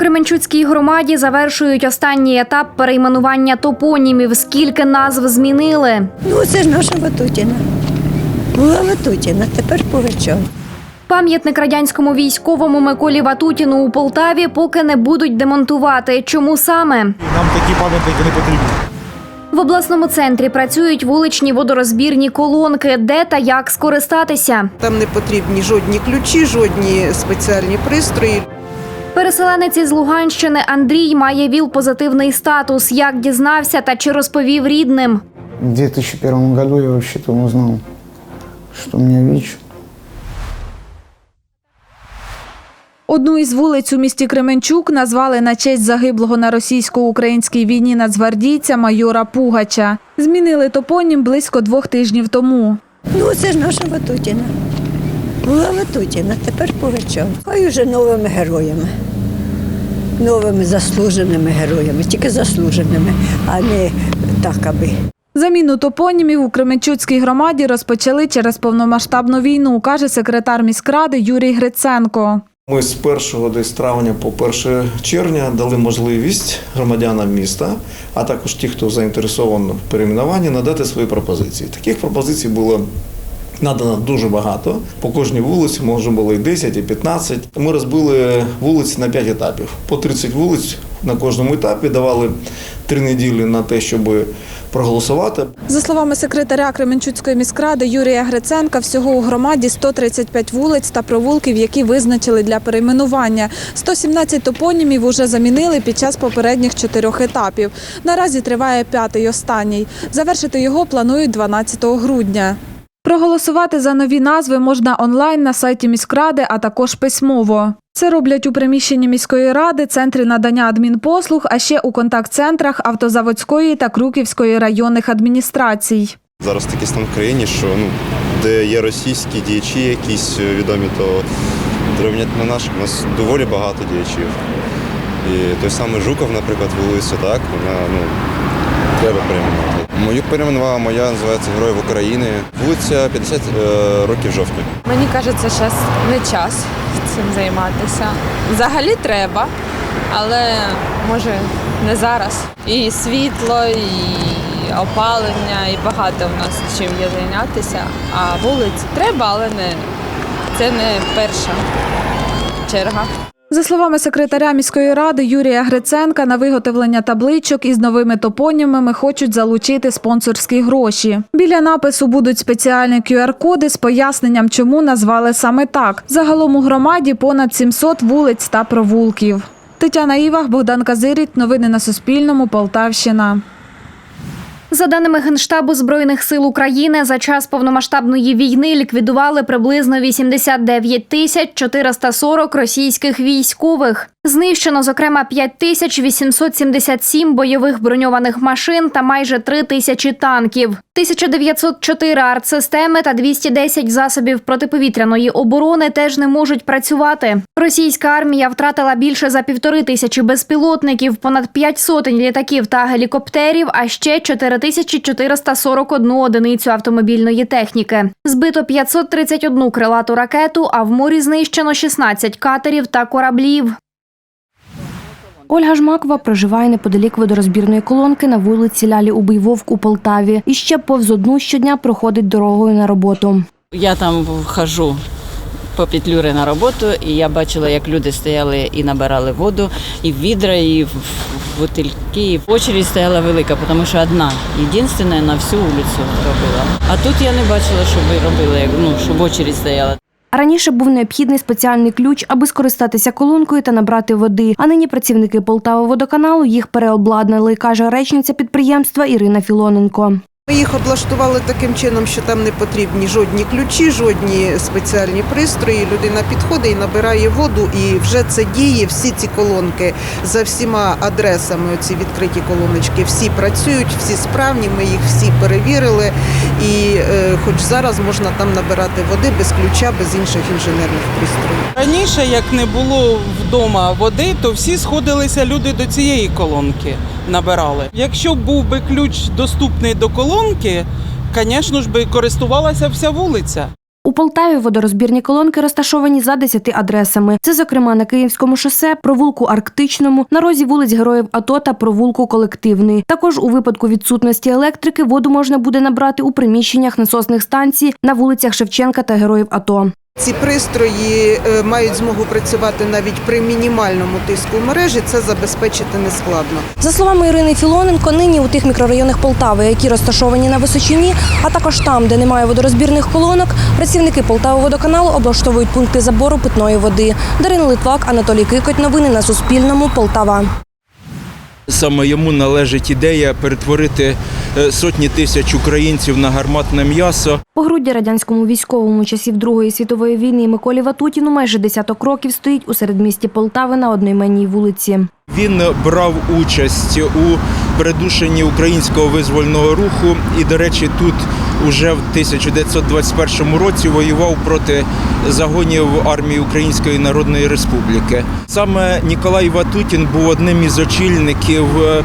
Кременчуцькій громаді завершують останній етап перейменування топонімів. Скільки назв змінили? Ну, це ж наша Ватутіна. Була Ватутіна, тепер Пугачов. Пам'ятник радянському військовому Миколі Ватутіну у Полтаві поки не будуть демонтувати. Чому саме? Нам такі пам'ятники не потрібні. В обласному центрі працюють вуличні водорозбірні колонки, де та як скористатися. Там не потрібні жодні ключі, жодні спеціальні пристрої. Переселенець із Луганщини Андрій має ВІЛ-позитивний статус. Як дізнався та чи розповів рідним? В 2001 году я вообще-то узнал, что у меня ВИЧ. Одну із вулиць у місті Кременчук назвали на честь загиблого на російсько-українській війні нацгвардійця майора Пугача. Змінили топонім близько двох тижнів тому. Ну, це ж наша Ватутіна. Була Ватутіна, тепер Пугачов. Хай уже новими героями. Новими заслуженими героями, тільки заслуженими, а не так аби. Заміну топонімів у Кременчуцькій громаді розпочали через повномасштабну війну, каже секретар міськради Юрій Гриценко. Ми з 1 десь травня по 1 червня дали можливість громадянам міста, а також ті, хто заінтересований в перейменуванні, надати свої пропозиції. Таких пропозицій було надано дуже багато. По кожній вулиці може було і 10, і 15. Ми розбили вулиці на 5 етапів. По 30 вулиць на кожному етапі давали 3 неділі на те, щоб проголосувати. За словами секретаря Кременчуцької міськради Юрія Гриценка, всього у громаді 135 вулиць та провулків, які визначили для перейменування. 117 топонімів уже замінили під час попередніх чотирьох етапів. Наразі триває п'ятий останній. Завершити його планують 12 грудня. Проголосувати за нові назви можна онлайн на сайті міськради, а також письмово. Це роблять у приміщенні міської ради, центрі надання адмінпослуг, а ще у контакт-центрах Автозаводської та Круківської районних адміністрацій. Зараз такий стан в країні, що ну, де є російські діячі якісь е, відомі, то рівняти на наших. У нас доволі багато діячів. І той самий Жуков, наприклад, вулиця, так, вона ну, треба перейменувати. Мою перейменувала моя, називається Героїв України. Вулиця 50 е, років жовтня. Мені кажеться, зараз не час цим займатися. Взагалі треба, але може не зараз. І світло, і опалення, і багато в нас чим є зайнятися. А вулиць треба, але не це не перша черга. За словами секретаря міської ради Юрія Гриценка, на виготовлення табличок із новими топонімами хочуть залучити спонсорські гроші. Біля напису будуть спеціальні QR-коди з поясненням, чому назвали саме так. Загалом у громаді понад 700 вулиць та провулків. Тетяна Івах, Богдан Казиріт. Новини на Суспільному. Полтавщина. За даними Генштабу Збройних сил України, за час повномасштабної війни ліквідували приблизно 89 тисяч 440 російських військових. Знищено, зокрема, 5 тисяч 877 бойових броньованих машин та майже 3 тисячі танків, 1904 артсистеми та 210 засобів протиповітряної оборони теж не можуть працювати. Російська армія втратила більше за півтори тисячі безпілотників, понад 5 сотень літаків та гелікоптерів, а ще 4441 одиницю автомобільної техніки. Збито 531 крилату ракету, а в морі знищено 16 катерів та кораблів. Ольга Жмакова проживає неподалік водорозбірної колонки на вулиці Лялі Убий Вовк у Полтаві. І ще повз одну щодня проходить дорогою на роботу. Я там хожу по петлюри на роботу, і я бачила, як люди стояли і набирали воду, і в відра, і в в очередь стояла велика, тому що одна, єдина на всю вулицю робила. А тут я не бачила, щоб робили, ну, щоб очередь стояла. Раніше був необхідний спеціальний ключ, аби скористатися колонкою та набрати води. А нині працівники Полтава водоканалу їх переобладнали, каже речниця підприємства Ірина Філоненко. Ми їх облаштували таким чином, що там не потрібні жодні ключі, жодні спеціальні пристрої. Людина підходить і набирає воду, і вже це діє. Всі ці колонки за всіма адресами, оці відкриті колоночки, всі працюють, всі справні. Ми їх всі перевірили. І е, хоч зараз можна там набирати води без ключа, без інших інженерних пристроїв. Раніше, як не було вдома води, то всі сходилися люди до цієї колонки, набирали. Якщо був би ключ доступний до колонки, звісно ж би користувалася вся вулиця. У Полтаві водорозбірні колонки розташовані за 10 адресами. Це, зокрема, на Київському шосе, провулку Арктичному, на розі вулиць Героїв АТО та провулку Колективний. Також у випадку відсутності електрики воду можна буде набрати у приміщеннях насосних станцій на вулицях Шевченка та Героїв АТО. Ці пристрої е, мають змогу працювати навіть при мінімальному тиску в мережі. Це забезпечити нескладно. За словами Ірини Філоненко, нині у тих мікрорайонах Полтави, які розташовані на Височині, а також там, де немає водорозбірних колонок, працівники Полтавоводоканалу облаштовують пункти забору питної води. Дарина Литвак, Анатолій Кикоть. Новини на Суспільному. Полтава. Саме йому належить ідея перетворити сотні тисяч українців на гарматне м'ясо. Погруддя радянському військовому часів Другої світової війни Миколі Ватутіну майже десяток років стоїть у середмісті Полтави на одноіменній вулиці. Він брав участь у придушенні українського визвольного руху і, до речі, тут уже в 1921 році воював проти загонів армії Української Народної Республіки. Саме Ніколай Ватутін був одним із очільників е,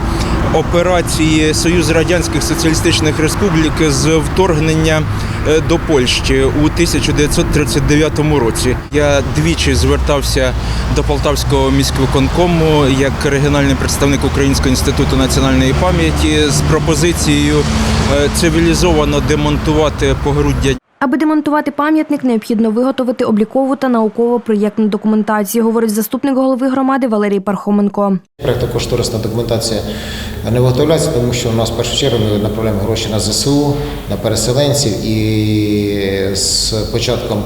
операції Союз Радянських Соціалістичних Республік з вторгнення е, до Польщі у 1939 році. Я двічі звертався до Полтавського міськвиконкому як регіональний представник Українського інституту національної пам'яті з пропозицією цивілізовано демонтувати погруддя Аби демонтувати пам'ятник, необхідно виготовити облікову та науково-проєктну документацію, говорить заступник голови громади Валерій Пархоменко. Проєктно-кошторисна документація не виготовляється, тому що у нас в першу чергу ми направляємо гроші на ЗСУ, на переселенців і з початком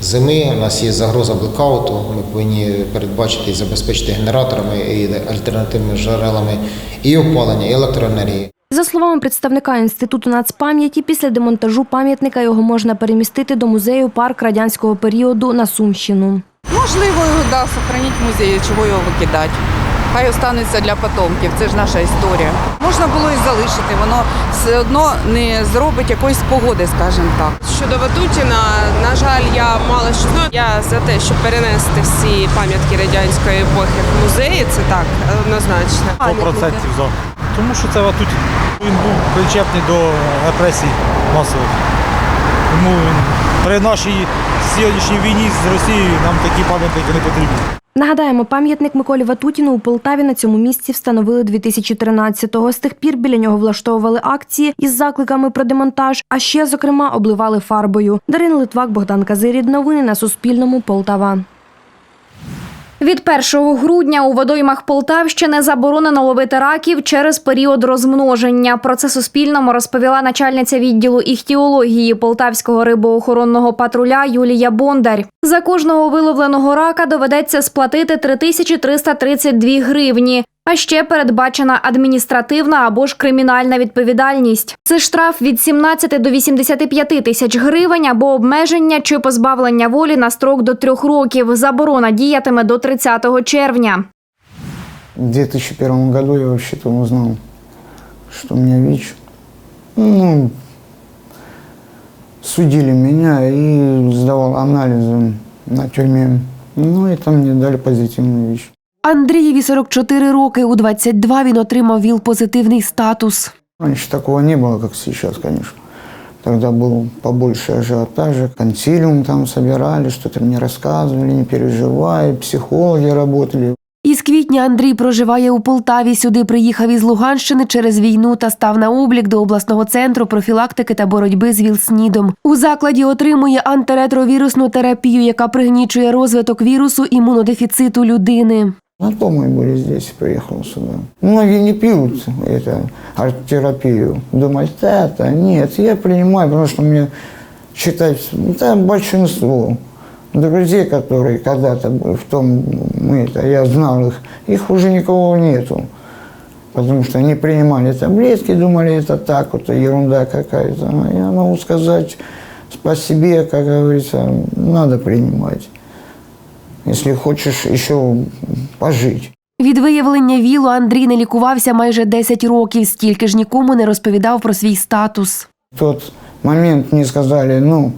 зими у нас є загроза блекауту. Ми повинні передбачити і забезпечити генераторами і альтернативними джерелами і опалення, і електроенергії. За словами представника інституту нацпам'яті, після демонтажу пам'ятника його можна перемістити до музею парк радянського періоду на Сумщину. Можливо, його да, сохранити в музеї, чого його викидати. Хай останеться для потомків, це ж наша історія. Можна було і залишити, воно все одно не зробить якоїсь погоди, скажімо так. Щодо Ватутіна, на жаль, я мало що знаю. Я за те, щоб перенести всі пам'ятки радянської епохи в музеї, це так, однозначно. 100% за. Тому що це Ватутін. Він був причепний до репресій масових. Тому при нашій сьогоднішній війні з Росією нам такі пам'ятники не потрібні. Нагадаємо, пам'ятник Миколі Ватутіну у Полтаві на цьому місці встановили 2013-го. З тих пір біля нього влаштовували акції із закликами про демонтаж, а ще, зокрема, обливали фарбою. Дарина Литвак, Богдан Казирід. Новини на Суспільному. Полтава. Від 1 грудня у водоймах Полтавщини заборонено ловити раків через період розмноження. Про це Суспільному розповіла начальниця відділу іхтіології Полтавського рибоохоронного патруля Юлія Бондар. За кожного виловленого рака доведеться сплатити 3332 гривні. А ще передбачена адміністративна або ж кримінальна відповідальність. Це штраф від 17 до 85 тисяч гривень або обмеження чи позбавлення волі на строк до трьох років. Заборона діятиме до 30 червня. В 2001 году я вообще-то узнал, что у меня ВИЧ. Ну, судили меня и сдавал анализы на тюрьме. Ну и там мне дали позитивный ВИЧ. Андрієві 44 роки. У 22 він отримав ВІЛ-позитивний статус. Раньше такого не было, как сейчас, конечно. Тогда был побольше ажиотажа, консилиум там собирали, что-то мне рассказывали, не переживай, психологи работали. Із квітня Андрій проживає у Полтаві. Сюди приїхав із Луганщини через війну та став на облік до обласного центру профілактики та боротьби з ВІЛ-СНІДом. У закладі отримує антиретровірусну терапію, яка пригнічує розвиток вірусу імунодефіциту людини. Знакомые были здесь, приехал сюда. Многие не пьют это, арт-терапию. Думают, это нет, я принимаю, потому что мне считать, да, большинство друзей, которые когда-то в том, мы это, я знал их, их уже никого нету. Потому что они принимали таблетки, думали, это так, вот ерунда какая-то. А Я могу сказать, спасибо, как говорится, надо принимать. Если хочешь еще пожить. Від виявлення ВІЛу Андрій не лікувався майже 10 років, стільки ж нікому не розповідав про свій статус. В тот момент мне сказали, ну,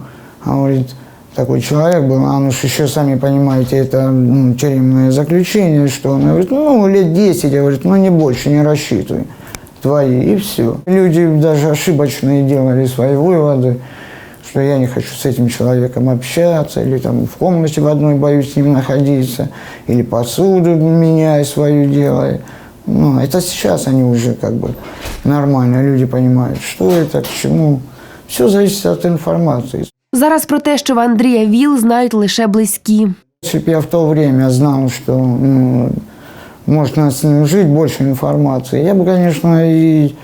говорит, такой человек был, а ну ж еще сами понимаете, это ну, тюремное заключение, что он говорит, ну, лет 10, говорит, ну, не больше, не рассчитывай твои, и все. Люди даже ошибочные делали свои выводы, что я не хочу с этим человеком общаться, или там в комнате в одной боюсь с ним находиться, или посуду меняю свою делаю. Ну, это сейчас они уже как бы нормально, люди понимают, что это, к чему. Все зависит от информации. Зараз про те, що в Андрія ВІЛ знають лише близькі. Если бы я в то время знал, что ну, можно с ним жить, больше информации, я бы, конечно, и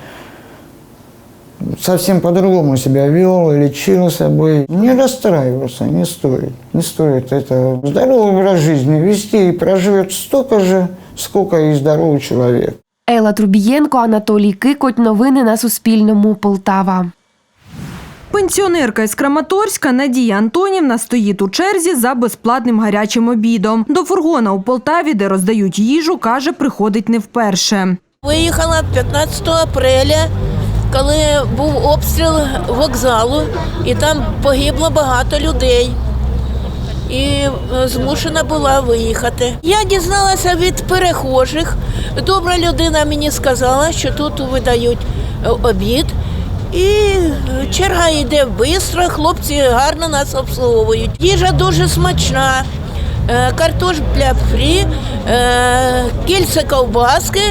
совсем по-другому себя вел, лечился бы. Не расстраиваться не стоит. Не стоит это здоровый образ жизни вести и проживет столько же, сколько и здоровый человек. Ела Трубієнко, Анатолій Кикоть. Новини на Суспільному. Полтава. Пенсіонерка із Краматорська Надія Антонівна стоїть у черзі за безплатним гарячим обідом. До фургона у Полтаві, де роздають їжу, каже, приходить не вперше. Виїхала 15 апреля, коли був обстріл вокзалу, і там погибло багато людей. І е, змушена була виїхати. Я дізналася від перехожих. Добра людина мені сказала, що тут видають е, обід. І е, черга йде швидко, хлопці гарно нас обслуговують. Їжа дуже смачна, картопля фрі, кільце ковбаски,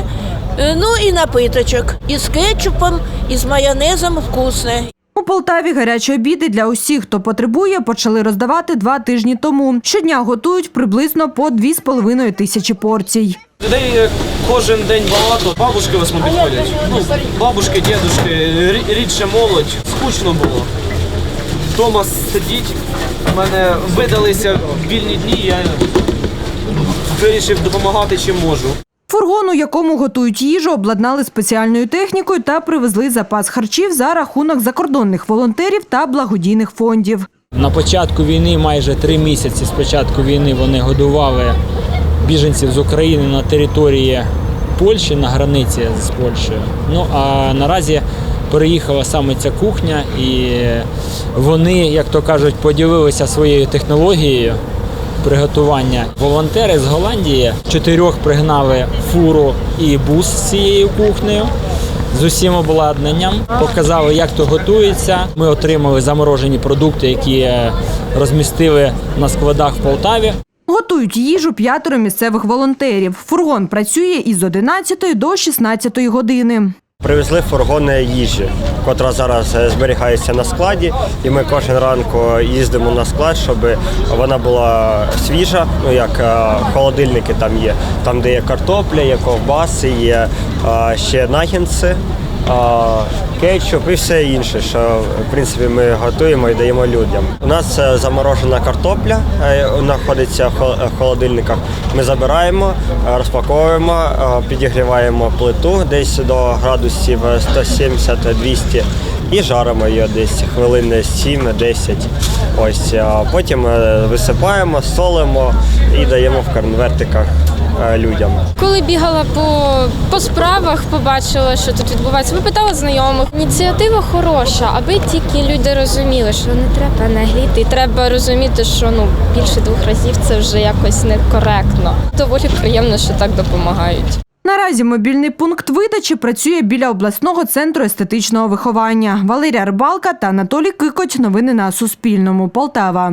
ну і напиточок. І з кетчупом, і з майонезом вкусне. У Полтаві гарячі обіди для усіх, хто потребує, почали роздавати два тижні тому. Щодня готують приблизно по 2,5 тисячі порцій. Людей е, кожен день багато. Бабушки в основному підходять. Ну, бабушки, дідушки, рідше молодь. Скучно було. Вдома сидіть. У мене видалися вільні дні, я вирішив допомагати чим можу. Фургон, у якому готують їжу, обладнали спеціальною технікою та привезли запас харчів за рахунок закордонних волонтерів та благодійних фондів. На початку війни, майже три місяці з початку війни, вони годували біженців з України на території Польщі, на границі з Польщею. Ну а наразі переїхала саме ця кухня, і вони, як то кажуть, поділилися своєю технологією приготування. Волонтери з Голландії чотирьох пригнали фуру і бус з цією кухнею. З усім обладнанням показали, як то готується. Ми отримали заморожені продукти, які е, розмістили на складах в Полтаві. Готують їжу п'ятеро місцевих волонтерів. Фургон працює із 11 до 16 години. Привезли фургони їжі, котра зараз е, зберігається на складі, і ми кожен ранку їздимо на склад, щоб вона була свіжа. Ну як е, холодильники там є, там де є картопля, є ковбаси, є е, ще нагінці, кетчуп і все інше, що в принципі ми готуємо і даємо людям. У нас е, заморожена картопля е, знаходиться в в холодильниках. Ми забираємо, е, розпаковуємо, е, підігріваємо плиту десь до градусів 170-200 і жаримо її десь хвилин 7-10. Ось потім е, висипаємо, солимо і даємо в конвертиках е, людям. Коли бігала по, по справах, побачила, що тут відбувається. Випитала знайомих. Ініціатива хороша, аби тільки люди розуміли, що не треба нагліти. І треба розуміти, що ну більше двох разів це вже якось некоректно. Доволі приємно, що так допомагають. Наразі мобільний пункт видачі працює біля обласного центру естетичного виховання. Валерія Рибалка та Анатолій Кикоть. Новини на Суспільному. Полтава.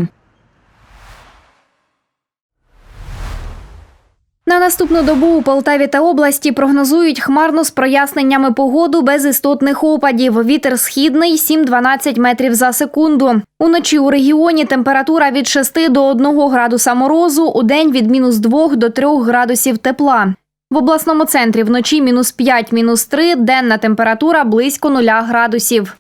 На наступну добу у Полтаві та області прогнозують хмарну з проясненнями погоду без істотних опадів. Вітер східний 7-12 метрів за секунду. Уночі у регіоні температура від 6 до 1 градуса морозу, у день від мінус 2 до 3 градусів тепла. В обласному центрі вночі мінус 5, мінус 3, денна температура близько 0 градусів.